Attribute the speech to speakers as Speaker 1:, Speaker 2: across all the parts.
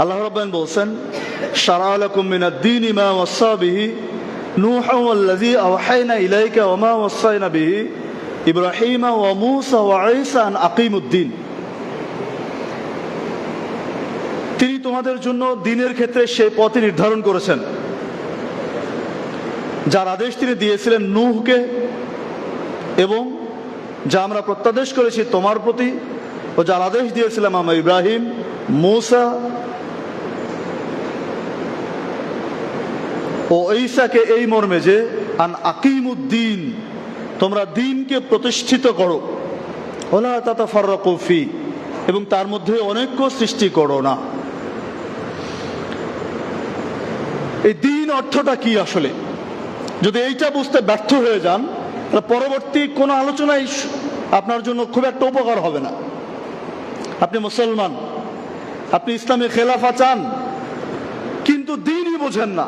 Speaker 1: আল্লাহ রব্বান বলছেন শারালাকুম মিনাদ দীন মা ওয়াসা বিহি নূহ ওয়াল্লাযী আওহাইনা ইলাইকা ওয়া মা ওয়াসাইনা বিহি ইব্রাহিম ওয়া মূসা ওয়া ঈসা আন আকিমুদ্দিন। তিনি তোমাদের জন্য দিনের ক্ষেত্রে সেই পথে নির্ধারণ করেছেন। যার আদেশ তিনি দিয়েছিলেন নূহকে এবং যা আমরা প্রত্যাদেশ করেছি তোমার প্রতি, ও যার আদেশ দিয়েছিলাম আমরা ইব্রাহিম, মূসা ও ঈসাকে এই মর্মে যে, আন আকিমুদ্দিন, তোমরা দিনকে প্রতিষ্ঠিত করো। ওলা তাতা ফি এবং তার মধ্যে অনেক্য সৃষ্টি করো না। এই দিন অর্থটা কি আসলে? যদি এইটা বুঝতে ব্যর্থ হয়ে যান, তাহলে পরবর্তী কোনো আলোচনাই আপনার জন্য খুব একটা উপকার হবে না। আপনি মুসলমান, আপনি ইসলামী খেলাফা চান, কিন্তু দিনই বোঝেন না।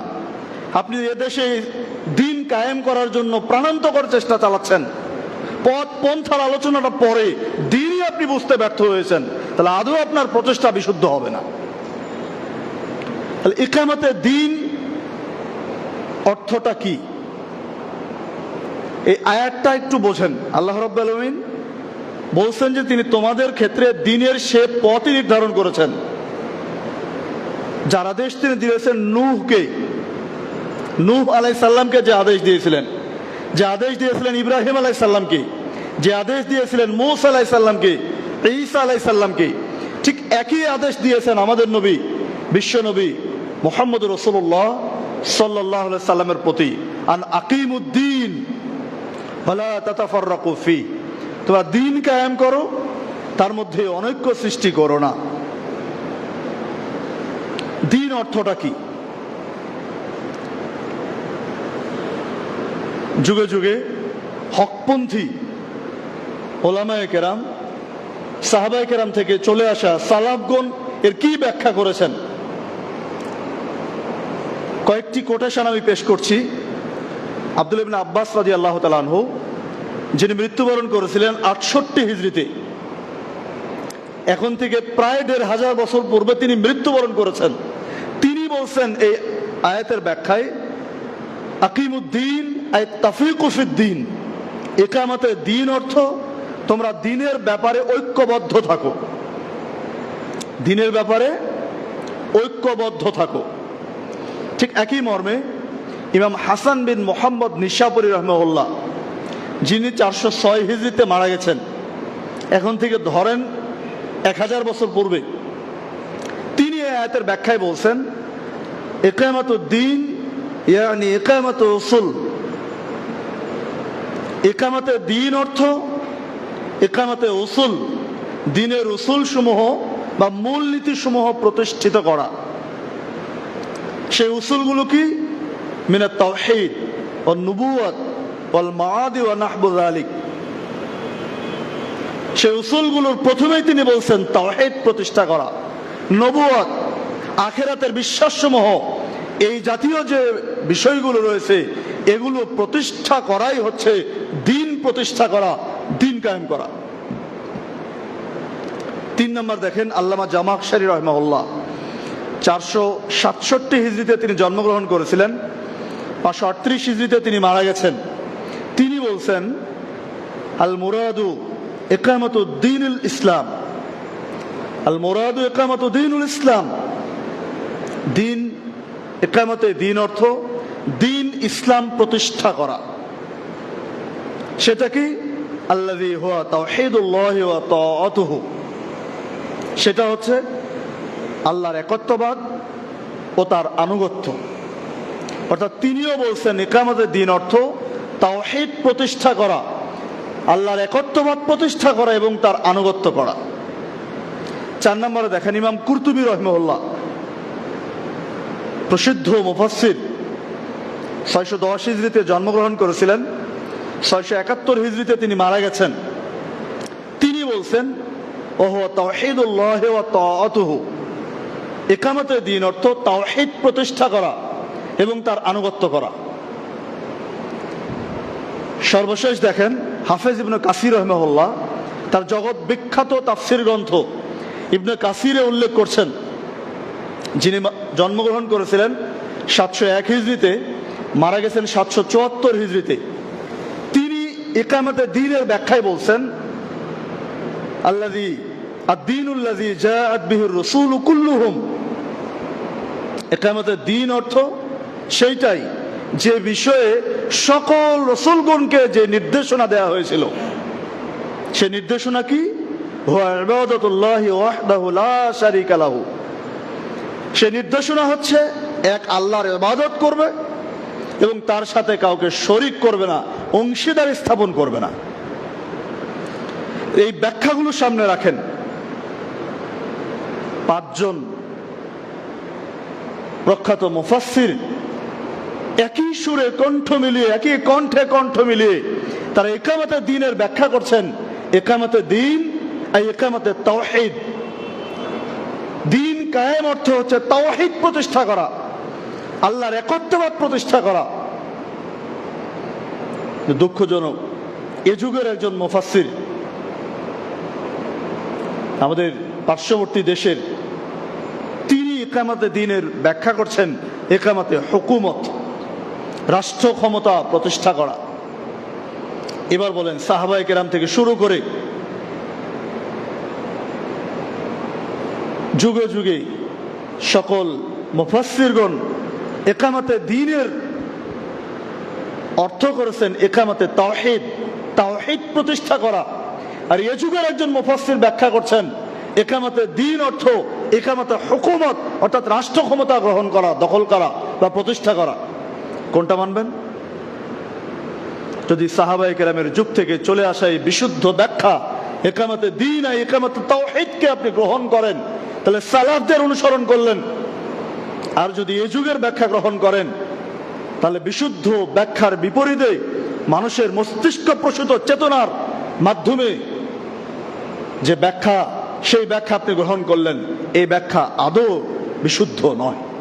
Speaker 1: আপনি এদেশে দিন কায়েম করার জন্য প্রাণান্তকর চেষ্টা চালাচ্ছেন। পথ পন্থার আলোচনাটা পরে দিনই আপনি বুঝতে ব্যর্থ হয়েছেন। তাহলে আদৌ আপনার প্রচেষ্টা বিশুদ্ধ হবে না। তাহলে ইকামতে দিন অর্থটা কি? এই আয়াতটা একটু বোঝেন। আল্লাহ রব্বালমিন বলছেন যে তিনি তোমাদের ক্ষেত্রে দিনের সে পথই নির্ধারণ করেছেন। যারা দেশ তিনি দিয়েছেন, নূহকে নূহ আলাই সাল্লামকে যে আদেশ দিয়েছিলেন, যে আদেশ দিয়েছিলেন ইব্রাহিম আলাই সাল্লামকে যে আদেশ দিয়েছিলেন মৌস আলাই সাল্লামকে ঈসা আলাই সাল্লামকে ঠিক একই আদেশ দিয়েছেন আমাদের নবী, বিশ্ব নবী মোহাম্মদ রসুল্লাহ সাল্লাহ সাল্লামের প্রতি। আন তাতাফাররাকু ফি। তোমরা দিন কায়েম করো, তার মধ্যে অনৈক্য সৃষ্টি করো না। দিন অর্থটা কি? যুগে যুগে হকপন্থী ওলামায় কেরাম, সাহাবায় কেরাম থেকে চলে আসা সালাফগণ এর কি ব্যাখ্যা করেছেন? কয়েকটি কোটেশন আমি পেশ করছি। আব্দুল ইবিন আব্বাস রাজি আল্লাহ তালানহু যিনি মৃত্যুবরণ করেছিলেন আটষট্টি হিজড়িতে। এখন থেকে প্রায় দেড় হাজার বছর পূর্বে তিনি মৃত্যুবরণ করেছেন। তিনি বলছেন এই আয়াতের ব্যাখ্যায় আকিমুদ্দিন, আই তাফিকুফিদ্দিন একামতে দিন অর্থ তোমরা দিনের ব্যাপারে ঐক্যবদ্ধ থাকো। দিনের ব্যাপারে ঐক্যবদ্ধ থাকো। ঠিক একই মর্মে ইমাম হাসান বিন মোহাম্মদ নিশাপুরি রহমউল্লাহ যিনি চারশো ছয় হিজড়িতে মারা গেছেন, এখন থেকে ধরেন এক হাজার বছর পূর্বে। তিনি আয়াতের ব্যাখ্যায় বলছেন একামত দিন ইয়ানি একামত উসুল একামতে দিন অর্থ একামতে উসুল। দিনের উসুল সমূহ বা মূলনীতি সমূহ প্রতিষ্ঠিত করা। সেই উসুলগুলো কি? মিনা তাওহীদ ও নুবুয়াত ওয়াল মাআদি ওয়া নাহবুল আলিক সেই উসুলগুলোর প্রথমেই তিনি বলছেন তাওহীদ প্রতিষ্ঠা করা। নবুয়াত আখেরাতের বিশ্বাসসমূহ, এই জাতীয় যে বিষয়গুলো রয়েছে, এগুলো প্রতিষ্ঠা করাই হচ্ছে দিন প্রতিষ্ঠা করা, দিন কায়েম করা। তিন নম্বর দেখেন, আল্লামা জামাকশারি রহমাউল্লাহ চারশো সাতষট্টি হিজড়িতে তিনি জন্মগ্রহণ করেছিলেন, পাঁচশো আটত্রিশ হিজড়িতে তিনি মারা গেছেন। তিনি বলছেন, আল মুরাদু একামত দিনুল ইসলাম। আল মুরাদু একামত দিনুল ইসলাম। দিন একামতে দিন অর্থ দিন ইসলাম প্রতিষ্ঠা করা। সেটা কি? সেটা হচ্ছে আল্লাহর একত্ববাদ ও তার আনুগত্য। অর্থাৎ তিনিও বলছেন একামতের দিন অর্থ তাওহীদ প্রতিষ্ঠা করা, আল্লাহর একত্ববাদ প্রতিষ্ঠা করা এবং তার আনুগত্য করা। চার নম্বরে দেখেন ইমাম কুরতুবী রহমউল্লাহ প্রসিদ্ধ মুফাসির ছয়শো দশ হিজড়িতে জন্মগ্রহণ করেছিলেন, ছয়শো একাত্তর হিজড়িতে তিনি মারা গেছেন। তিনি বলছেন, ওহ তাআতুহু। একামতের দিন অর্থ তাওহিদ প্রতিষ্ঠা করা এবং তার আনুগত্য করা। সর্বশেষ দেখেন, হাফেজ ইবনে কাসির রহমহল্লা তার জগৎ বিখ্যাত তাফসির গ্রন্থ ইবনে কাসিরে উল্লেখ করছেন, যিনি জন্মগ্রহণ করেছিলেন সাতশো এক হিজড়িতে মারা গেছেন সাতশো চুয়াত্তর হিজড়িতে। তিনি একামতে দিনের ব্যাখ্যায় বলছেন আল্লাদি আদিনুল্লাদি জাআত বিহির রসুল কুল্লুহুম। একামতের দিন অর্থ সেইটাই যে বিষয়ে সকল রসুলগণকে যে নির্দেশনা দেওয়া হয়েছিল। সে নির্দেশনা কি? সে নির্দেশনা হচ্ছে, এক আল্লাহর ইবাদত করবে এবং তার সাথে কাউকে শরিক করবে না, অংশীদার স্থাপন করবে না। এই ব্যাখ্যাগুলো সামনে রাখেন। পাঁচজন প্রখ্যাত মুফাসসির একই সুরে কণ্ঠ মিলিয়ে, একই কণ্ঠে কণ্ঠ মিলিয়ে তারা একামতে দিনের ব্যাখ্যা করছেন একামতে দিন আর একামতে তাওহিদ। দিন কায়েম অর্থ হচ্ছে তাওহিদ প্রতিষ্ঠা করা। আল্লাহর একত্ববাদ প্রতিষ্ঠা করা। দুঃখজনক, এ যুগের একজন মুফাসসির আমাদের পার্শ্ববর্তী দেশের, তিনি একামাতে দিনের ব্যাখ্যা করছেন, একামাতে হুকুমত, রাষ্ট্র ক্ষমতা প্রতিষ্ঠা করা। এবার বলেন সাহাবাই কেরাম থেকে শুরু করে যুগে যুগে সকল মুফাসসিরগণ একামাতে দিনের অর্থ করেছেন একামাতে তাওহিদ তাওহিদ প্রতিষ্ঠা করা। আর এ যুগের একজন মুফাসসির ব্যাখ্যা করছেন, একামাতে দিন অর্থ, একামাতে হুকুমত, অর্থাৎ রাষ্ট্র ক্ষমতা গ্রহণ করা, দখল করা বা প্রতিষ্ঠা করা। কোনটা মানবেন? যদি সাহাবাই কেরামের যুগ থেকে চলে আসা এই বিশুদ্ধ ব্যাখ্যা, একামাতে দিন আর একামাতে তাওহিদকে আপনি গ্রহণ করেন, তাহলে সালাফদের অনুসরণ করলেন। আর যদি এ যুগের ব্যাখ্যা গ্রহণ করেন, তাহলে বিশুদ্ধ ব্যাখ্যার বিপরীতে মানুষের মস্তিষ্ক প্রসূত চেতনার মাধ্যমে যে ব্যাখ্যা, সেই ব্যাখ্যা আপনি গ্রহণ করলেন, এই ব্যাখ্যা আদৌ বিশুদ্ধ নয়।